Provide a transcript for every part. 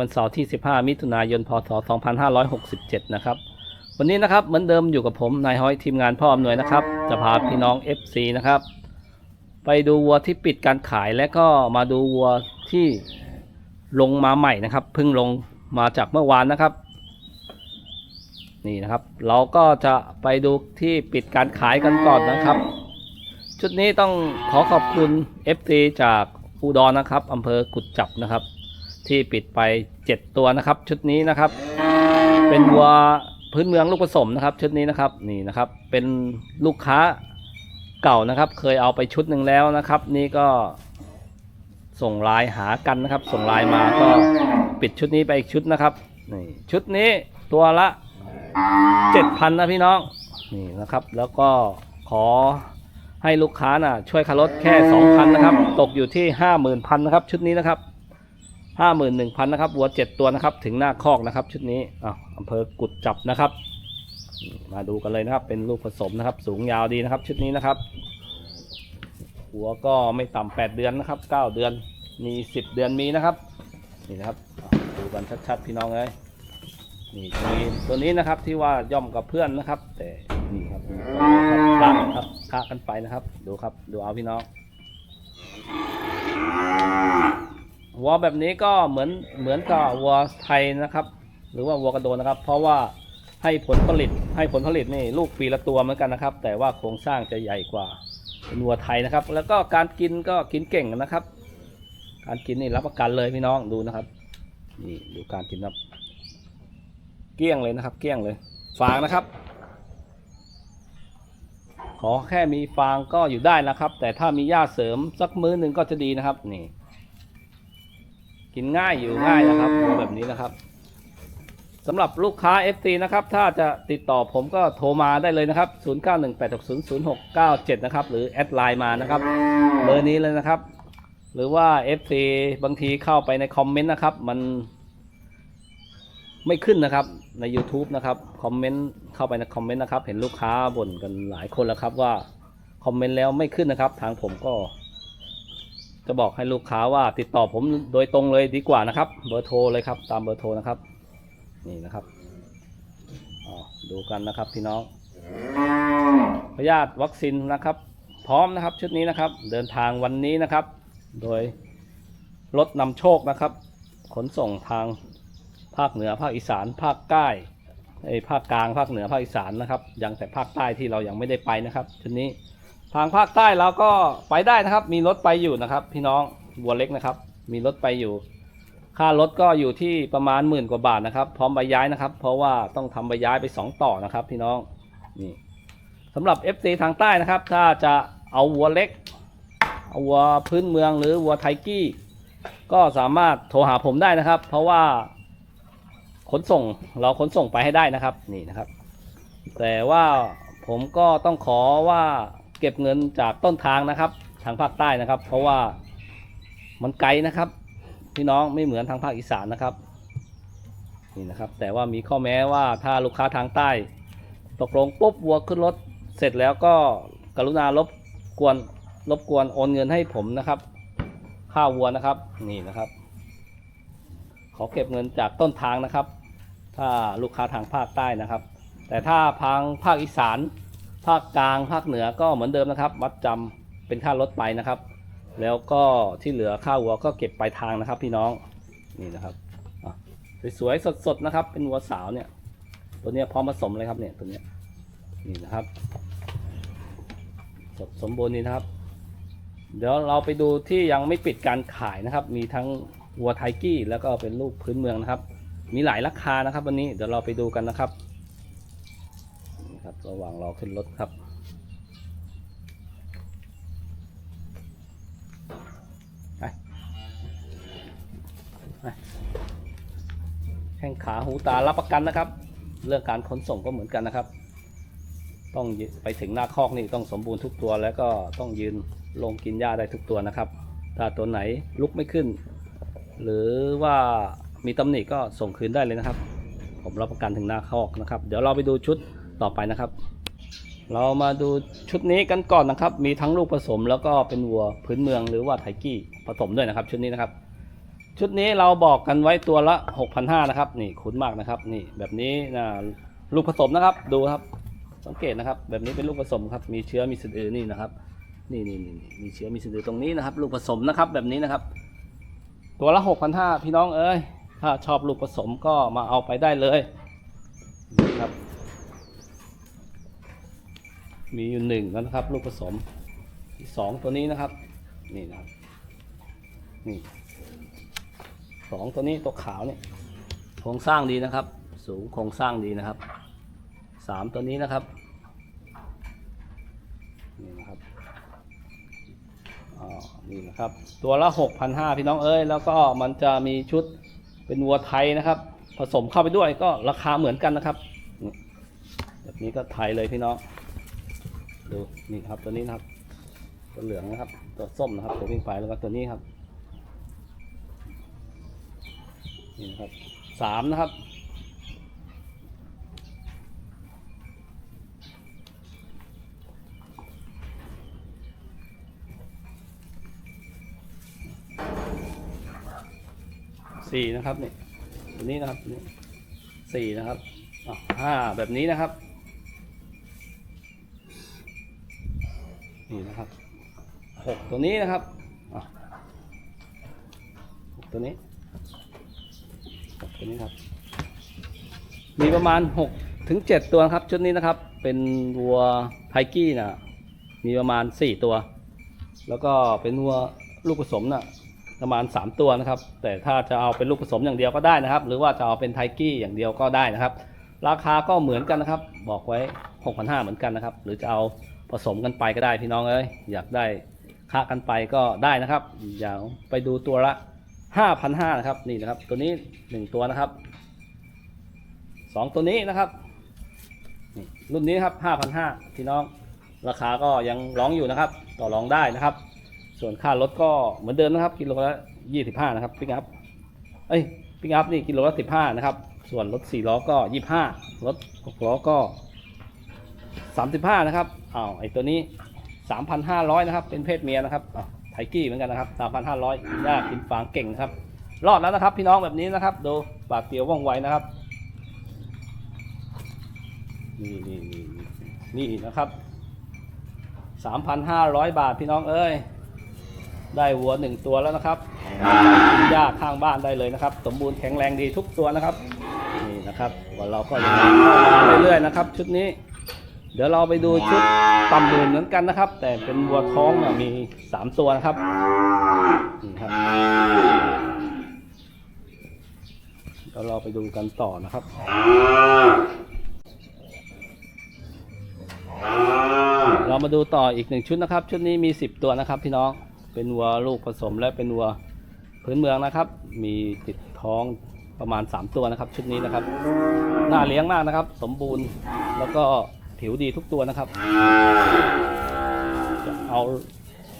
วันเสาร์ที่ 15 มิถุนายน พศ 2567 นะครับ วันนี้นะครับเหมือนเดิมอยู่กับผมนายห้อยทีมงานพ่ออำนวยนะครับ จะพาพี่น้อง FC นะครับ ไปดูวัวที่ปิดการขายและก็มาดูวัวที่ลงมาใหม่นะครับเพิ่งลงมาจากเมื่อวานนะครับ นี่นะครับ เราก็จะไปดูที่ปิดการขายกันก่อนนะครับ ชุดนี้ต้องขอขอบคุณ FC จากอุดรนะครับอำเภอกุดจับนะครับ ที่ปิดไป 7 ตัวนะครับ ชุดนี้นะครับ เป็นวัวพื้นเมืองลูกผสมนะครับ ชุดนี้นะครับนี่นะครับ เป็นลูกค้าเก่านะครับ เคยเอาไปชุดหนึ่งแล้วนะครับ นี่ก็ส่งไลน์หากันนะครับ ส่งไลน์มาก็ปิดชุดนี้ไปอีกชุดนะครับนี่ชุดนี้ตัวละ7,000นะพี่น้องนี่นะครับ แล้วก็ขอให้ลูกค้าน่ะช่วยคารถแค่ 2,000 นะครับ ตกอยู่ที่ 50,000นะครับ ชุดนี้นะครับ ห้าหมื่นหนึ่งพันนะครับวัวเจ็ดตัวนะครับถึงหน้าคอกนะครับ ชุดนี้อะอำเภอกุดจับนะครับ มาดูกันเลยนะครับเป็นลูกผสมนะครับ สูงยาวดีนะครับ ชุดนี้นะครับ หัวก็ไม่ต่ำแปดเดือนนะครับเก้าเดือนมีสิบเดือนมีนะครับ นี่นะครับดูกันชัดๆพี่น้องเลยนี่มีตัวนี้นะครับที่ว่าย่อมกับเพื่อนนะครับ แต่นี่ครับมีตัวนี้ครับคละครับคละกันไปนะครับ ดูครับดูเอาพี่น้อง วัวแบบนี้ก็เหมือนเหมือนกับวัวไทยนะครับ หรือว่าวัวกระโดนนะครับ เพราะว่าให้ผลผลิตให้ผลผลิตนี่ลูกปีละตัวเหมือนกันนะครับ แต่ว่าโครงสร้างจะใหญ่กว่าเป็นวัวไทยนะครับ แล้วก็การกินก็กินเก่งนะครับ การกินนี่รับประกันเลยพี่น้องดูนะครับ นี่ดูการกินครับ เกลี้ยงเลยนะครับ เกลี้ยงเลย ฟางนะครับ ขอแค่มีฟางก็อยู่ได้นะครับ แต่ถ้ามีหญ้าเสริมสักมื้อหนึ่งก็จะดีนะครับนี่ กินง่ายอยู่ง่ายนะครับแบบนี้นะครับสำหรับลูกค้า FT นะครับ ถ้าจะติดต่อผมก็โทรมาได้เลยนะครับ 0918600697 นะครับ หรือแอดไลน์มานะครับ เบอร์นี้เลยนะครับ หรือว่า FT บางทีเข้าไปในคอมเมนต์นะครับ มัน ไม่ขึ้นนะครับ ใน YouTube นะครับ คอมเมนต์เข้าไปในคอมเมนต์นะครับ เห็นลูกค้าบ่นกันหลายคนแล้วครับว่า คอมเมนต์แล้วไม่ขึ้นนะครับ ทางผมก็ จะบอกให้ลูกค้าว่าติดต่อผมโดยตรงเลยดีกว่านะครับ เบอร์โทรเลยครับ ตามเบอร์โทรนะครับ นี่นะครับดูกันนะครับพี่น้องพยาธิวัคซีนนะครับ พร้อมนะครับชุดนี้นะครับ เดินทางวันนี้นะครับ โดยรถนำโชคนะครับ ขนส่งทางภาคเหนือภาคอีสาน ภาคใต้ไอ้ภาคกลางภาคเหนือภาคอีสานนะครับ ยังแต่ภาคใต้ที่เรายังไม่ได้ไปนะครับชุดนี้ ทางภาคใต้เราก็ไปได้นะครับ มีรถไปอยู่นะครับ พี่น้องวัวเล็กนะครับ มีรถไปอยู่ ค่ารถก็อยู่ที่ประมาณหมื่นกว่าบาทนะครับ พร้อมใบย้ายนะครับ เพราะว่าต้องทำใบย้ายไปสองต่อนะครับ พี่น้องนี่สำหรับ FC ทางใต้นะครับ ถ้าจะเอาวัวเล็กเอาวัวพื้นเมืองหรือวัวไทกี้ก็สามารถโทรหาผมได้นะครับ เพราะว่าขนส่งเราขนส่งไปให้ได้นะครับนี่นะครับ แต่ว่าผมก็ต้องขอว่า เก็บเงินจากต้นทางนะครับ ทางภาคใต้นะครับ เพราะว่ามันไกลนะครับ พี่น้องไม่เหมือนทางภาคอีสานนะครับนี่นะครับ แต่ว่ามีข้อแม้ว่าถ้าลูกค้าทางใต้ ตกลงปุ๊บวัวขึ้นรถเสร็จแล้วก็กรุณารบกวนรบกวนโอนเงินให้ผมนะครับ ค่าวัวนะครับนี่นะครับ ขอเก็บเงินจากต้นทางนะครับ ถ้าลูกค้าทางภาคใต้นะครับ แต่ถ้าทางภาคอีสาน ภาคกลางภาคเหนือก็เหมือนเดิมนะครับมัดจำเป็นค่ารถไปนะครับ แล้วก็ที่เหลือค่าวัวก็เก็บปลายทางนะครับ พี่น้องนี่นะครับสวยๆสดๆนะครับ เป็นวัวสาวเนี่ย ตัวเนี้ยพร้อมผสมเลยครับเนี่ยตัวเนี้ยนี่นะครับ สดสมบูรณ์นี่นะครับ เดี๋ยวเราไปดูที่ยังไม่ปิดการขายนะครับ มีทั้งวัวไทกี้แล้วก็เป็นลูกพื้นเมืองนะครับ มีหลายราคานะครับ วันนี้เดี๋ยวเราไปดูกันนะครับ ระหว่างรอขึ้นรถครับ ไป ไป แข้งขาหูตารับประกันนะครับ เรื่องการขนส่งก็เหมือนกันนะครับ ต้องยืไปถึงหน้าคอกนี่ต้องสมบูรณ์ทุกตัวแล้วก็ต้องยืนลงกินหญ้าได้ทุกตัวนะครับ ถ้าตัวไหนลุกไม่ขึ้น หรือว่ามีตำหนิก็ส่งคืนได้เลยนะครับ ผมรับประกันถึงหน้าคอกนะครับ เดี๋ยวเราไปดูชุด ต่อไปนะครับ เรามาดูชุดนี้กันก่อนนะครับ มีทั้งลูกผสมแล้วก็เป็นวัวพื้นเมืองหรือว่าไทกี้ผสมด้วยนะครับ ชุดนี้นะครับ ชุดนี้เราบอกกันไว้ตัวละ 6,500นะครับ นี่คุ้นมากนะครับ นี่แบบนี้นะลูกผสมนะครับ ดูครับ สังเกตนะครับ แบบนี้เป็นลูกผสมครับ มีเชื้อมีสะดือนี่นะครับ นี่นี่นี่มีเชื้อมีสะดือตรงนี้นะครับ ลูกผสมนะครับ แบบนี้นะครับ ตัวละ6,500พี่น้องเอ้ยถ้าชอบลูกผสมก็มาเอาไปได้เลยนี่ครับ มีอยู่หนึ่งแล้วนะครับ ลูกผสมอีกสองตัวนี้นะครับ นี่นะครับนี่สองตัวนี้ตัวขาวเนี่ยโครงสร้างดีนะครับ สูงโครงสร้างดีนะครับสามตัวนี้นะครับนี่นะครับอ๋อนี่นะครับ ตัวละหกพันห้าพี่น้องเอ้ยแล้วก็มันจะมีชุดเป็นวัวไทยนะครับ ผสมเข้าไปด้วยก็ราคาเหมือนกันนะครับแบบนี้ก็ไทยเลยพี่น้อง ดูนี่ครับตัวนี้นะครับ ตัวเหลืองนะครับ ตัวส้มนะครับตัววิ่งไปแล้วก็ตัวนี้ครับนี่นะครับสามนะครับสี่นะครับนี่ตัวนี้นะครับสี่นะครับห้าแบบนี้นะครับ นี่นะครับหกตัวนี้นะครับหกตัวนี้หกตัวนี้ครับมีประมาณหกถึงเจ็ดตัวครับชุดนี้นะครับ เป็นวัวไทกี้นะมีประมาณสี่ตัว แล้วก็เป็นวัวลูกผสมนะ่ะประมาณสามตัวนะครับ แต่ถ้าจะเอาเป็นลูกผสมอย่างเดียวก็ได้นะครับ หรือว่าจะเอาเป็นไทกี้อย่างเดียวก็ได้นะครับ ราคาก็เหมือนกันนะครับ บอกไว้ 6,500เหมือนกันนะครับ หรือจะเอา ผสมกันไปก็ได้พี่น้องเอ้ยอยากได้ค่ากันไปก็ได้นะครับอย่างไปดูตัวละ5,500นะครับนี่นะครับ ตัวนี้ 1 ตัวนะครับ 2 ตัวนี้นะครับนี่รุ่นนี้ครับ5,500พี่น้องราคาก็ยังร้องอยู่นะครับ ต่อรองได้นะครับ ส่วนค่ารถก็เหมือนเดิมนะครับกิโลละ25นะครับปิกอัพเอ้ยปิกอัพนี่กิโลละ15นะครับส่วนรถ4ล้อก็ 25รถ6ล้อก็ 35นะครับ อ้าวไอตัวนี้ 3,500 นะครับ เป็นเพศเมียนะครับไทกี้เหมือนกันนะครับ 3,500กินหญ้ากินฟางเก่งครับ รอดแล้วนะครับ พี่น้องแบบนี้นะครับ ดูปากเตียวว่องไวนะครับ นี่นี่นี่นี่นะครับ 3,500 บาทพี่น้องเอ้ย ได้วัวหนึ่งตัวแล้วนะครับกินหญ้าข้างบ้านได้เลยนะครับ สมบูรณ์แข็งแรงดีทุกตัวนะครับ นี่นะครับว่าเราก็ยังเข้ามาเรื่อยๆนะครับ ชุดนี้ เดี๋ยวเราไปดูชุดต่ำหมื่นเหมือนกันนะครับ แต่เป็นวัวท้องมีสามตัวนะครับนี่ครับเดี๋ยวเราไปดูกันต่อนะครับเรามาดูต่ออีกหนึ่งชุดนะครับ ชุดนี้มีสิบตัวนะครับ พี่น้องเป็นวัวลูกผสมและเป็นวัวพื้นเมืองนะครับ มีติดท้องประมาณ 3 ตัวนะครับ ชุดนี้นะครับน่าเลี้ยงมากนะครับ สมบูรณ์แล้วก็ ผิวดีทุกตัวนะครับ จะเอา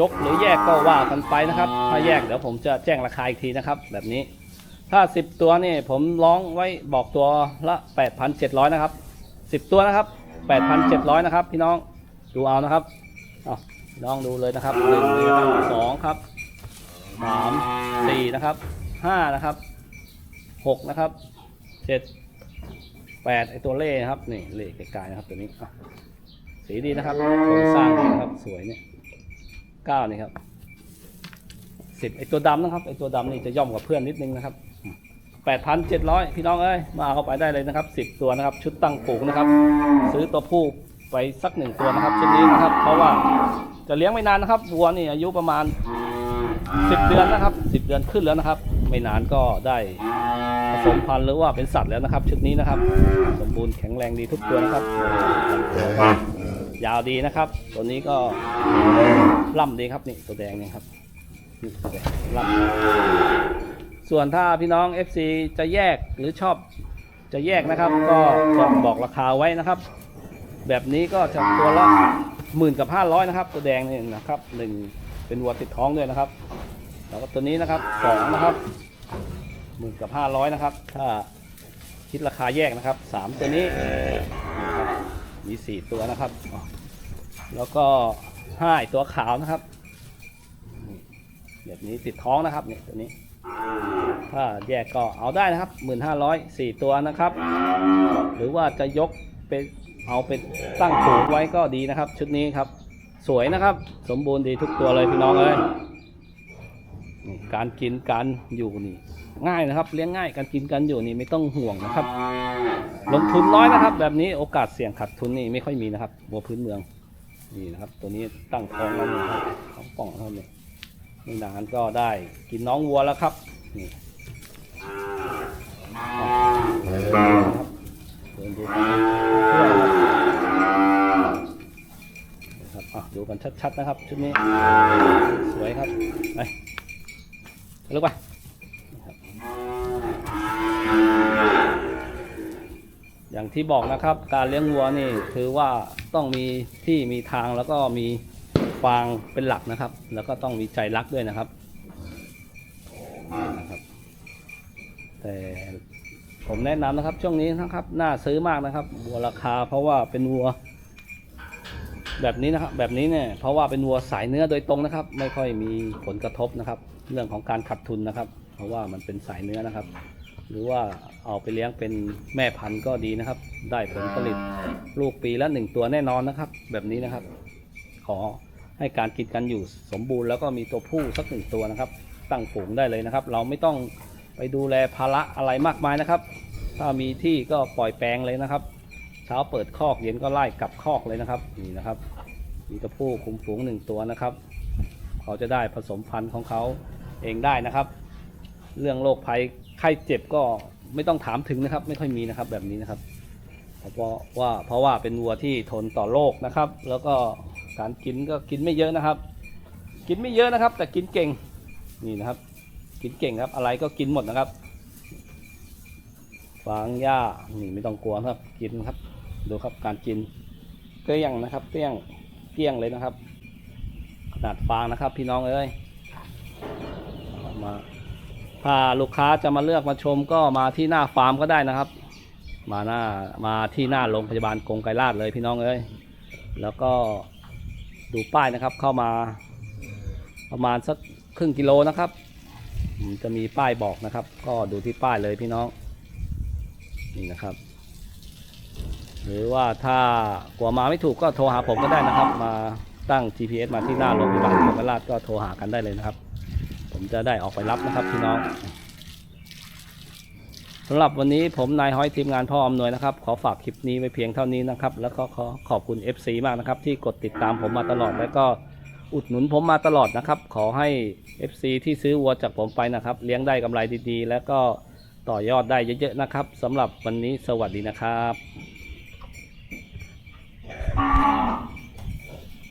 ยกหรือแยกก็ว่ากันไปนะครับ ถ้าแยกเดี๋ยวผมจะแจ้งราคาอีกทีนะครับ แบบนี้ ถ้า 10 ตัวนี่ผมร้องไว้บอกตัวละ 8,700 นะครับ 10 ตัวนะครับ 8,700 นะครับ พี่น้องดูเอานะครับเอาน้องดูเลยนะครับหนึ่งนะครับสองครับสามสี่นะครับห้านะครับหกนะครับเจ็ด แปดไอตัวเล่ครับนี่เล่ไกลๆนะครับตัวนี้สีดีนะครับโครงสร้างดีนะครับสวยเนี่ยเก้านี่ครับสิบไอตัวดำนะครับไอตัวดำนี่จะย่อมกว่าเพื่อนนิดนึงนะครับแปดพันเจ็ดร้อยพี่น้องเอ้ยมาเข้าไปได้เลยนะครับสิบตัวนะครับ ชุดตั้งปลูกนะครับ ซื้อตัวผู้ไปสักหนึ่งตัวนะครับชุดนี้นะครับ เพราะว่าจะเลี้ยงไม่นานนะครับวัวนี่อายุประมาณ10เดือนนะครับ10เดือนขึ้นแล้วนะครับ ไม่นานก็ได้ สมพันธุ์หรือว่าเป็นสัตว์แล้วนะครับ ชุดนี้นะครับ สมบูรณ์แข็งแรงดีทุกตัวนะครับยาวดีนะครับ ตัวนี้ก็ล่ำดีครับนี่ตัวแดงนี่ครับนี่ตัวแดงล่ำส่วนถ้าพี่น้อง FC จะแยกหรือชอบจะแยกนะครับ ก็จะบอกราคาไว้นะครับ แบบนี้ก็จะตัวละหมื่นกับห้าร้อยนะครับ ตัวแดงนี่นะครับหนึ่งเป็นวัวติดท้องด้วยนะครับ แล้วก็ตัวนี้นะครับสองนะครับ หมื่นกับห้าร้อยนะครับ ถ้าคิดราคาแยกนะครับสามตัวนี้มีสี่ตัวนะครับ แล้วก็ห้าตัวขาวนะครับแบบนี้ติดท้องนะครับเนี่ยตัวนี้ถ้าแยกก็เอาได้นะครับหมื่นห้าร้อยสี่ตัวนะครับ หรือว่าจะยกเป็นเอาเป็นตั้งผูกไว้ก็ดีนะครับ ชุดนี้ครับ สวยนะครับ สมบูรณ์ดีทุกตัวเลยพี่น้องเอ้ย นี่การกินการอยู่นี่ ง่ายนะครับ เลี้ยงง่ายการกินการอยู่นี่ไม่ต้องห่วงนะครับ ลงทุนน้อยนะครับ แบบนี้โอกาสเสี่ยงขาดทุนนี่ไม่ค่อยมีนะครับวัวพื้นเมืองนี่นะครับ ตัวนี้ตั้งท้องแล้วนี่ครับท้องป่องเท่านี้นี่นานก็ได้กินน้องวัวแล้วครับนี่นะครับเดินดูทั่วนะครับอะดูกันชัดๆนะครับชุดนี้สวยครับไป ลุกปะอย่างที่บอกนะครับ การเลี้ยงวัวนี่คือว่าต้องมีที่มีทางแล้วก็มีฟางเป็นหลักนะครับ แล้วก็ต้องมีใจรักด้วยนะครับนะครับ แต่ผมแนะนำนะครับช่วงนี้นะครับ น่าซื้อมากนะครับวัวราคาเพราะว่าเป็นวัว แบบนี้นะครับแบบนี้เนี่ยเพราะว่าเป็นวัวสายเนื้อโดยตรงนะครับ ไม่ค่อยมีผลกระทบนะครับ เรื่องของการขาดทุนนะครับ เพราะว่ามันเป็นสายเนื้อนะครับ หรือว่าเอาไปเลี้ยงเป็นแม่พันธุ์ก็ดีนะครับ ได้ผลผลิตลูกปีละหนึ่งตัวแน่นอนนะครับ แบบนี้นะครับ ขอให้การกินกันอยู่สมบูรณ์แล้วก็มีตัวผู้สักหนึ่งตัวนะครับ ตั้งฝูงได้เลยนะครับ เราไม่ต้องไปดูแลภาระอะไรมากมายนะครับ ถ้ามีที่ก็ปล่อยแปลงเลยนะครับ เช้าเปิดคอกเย็นก็ไล่กลับคอกเลยนะครับ นี่นะครับ มีตัวผู้คุมฝูงหนึ่งตัวนะครับ เขาจะได้ผสมพันธุ์ของเขาเองได้นะครับ เรื่องโรคภัยไข้เจ็บก็ไม่ต้องถามถึงนะครับ ไม่ค่อยมีนะครับแบบนี้นะครับ เพราะว่าเพราะว่าเป็นวัวที่ทนต่อโรคนะครับ แล้วก็การกินก็กินไม่เยอะนะครับ กินไม่เยอะนะครับ แต่กินเก่งนี่นะครับ กินเก่งครับ อะไรก็กินหมดนะครับฟางหญ้านี่ไม่ต้องกลัวครับ กินครับ ดูครับการกินเกลี้ยงนะครับเกลี้ยงเกลี้ยงเลยนะครับ ขนาดฟางนะครับ พี่น้องเอ้ยมาถ้าลูกค้าจะมาเลือกมาชมก็มาที่หน้าฟาร์มก็ได้นะครับ มาหน้ามาที่หน้าโรงพยาบาลกรงไกรลาดเลยพี่น้องเอ้ยแล้วก็ดูป้ายนะครับเข้ามาประมาณสักครึ่งกิโลนะครับจะมีป้ายบอกนะครับ ก็ดูที่ป้ายเลยพี่น้องนี่นะครับ หรือว่าถ้ากลัวมาไม่ถูกก็โทรหาผมก็ได้นะครับ มาตั้ง GPS มาที่หน้าโรงพยาบาลกรงไกราดก็โทรหากันได้เลยนะครับ ผมจะได้ออกไปรับนะครับพี่น้องสำหรับวันนี้ผมนายห้อยทีมงานพ่ออำนวยนะครับ ขอฝากคลิปนี้ไว้เพียงเท่านี้นะครับ แล้วก็ขอขอบคุณ FC มากนะครับ ที่กดติดตามผมมาตลอด แล้วก็อุดหนุนผมมาตลอดนะครับ ขอให้ FC ที่ซื้อวัวจากผมไปนะครับ เลี้ยงได้กำไรดีๆ แล้วก็ต่อยอดได้เยอะๆนะครับสำหรับวันนี้สวัสดีนะครับ 啊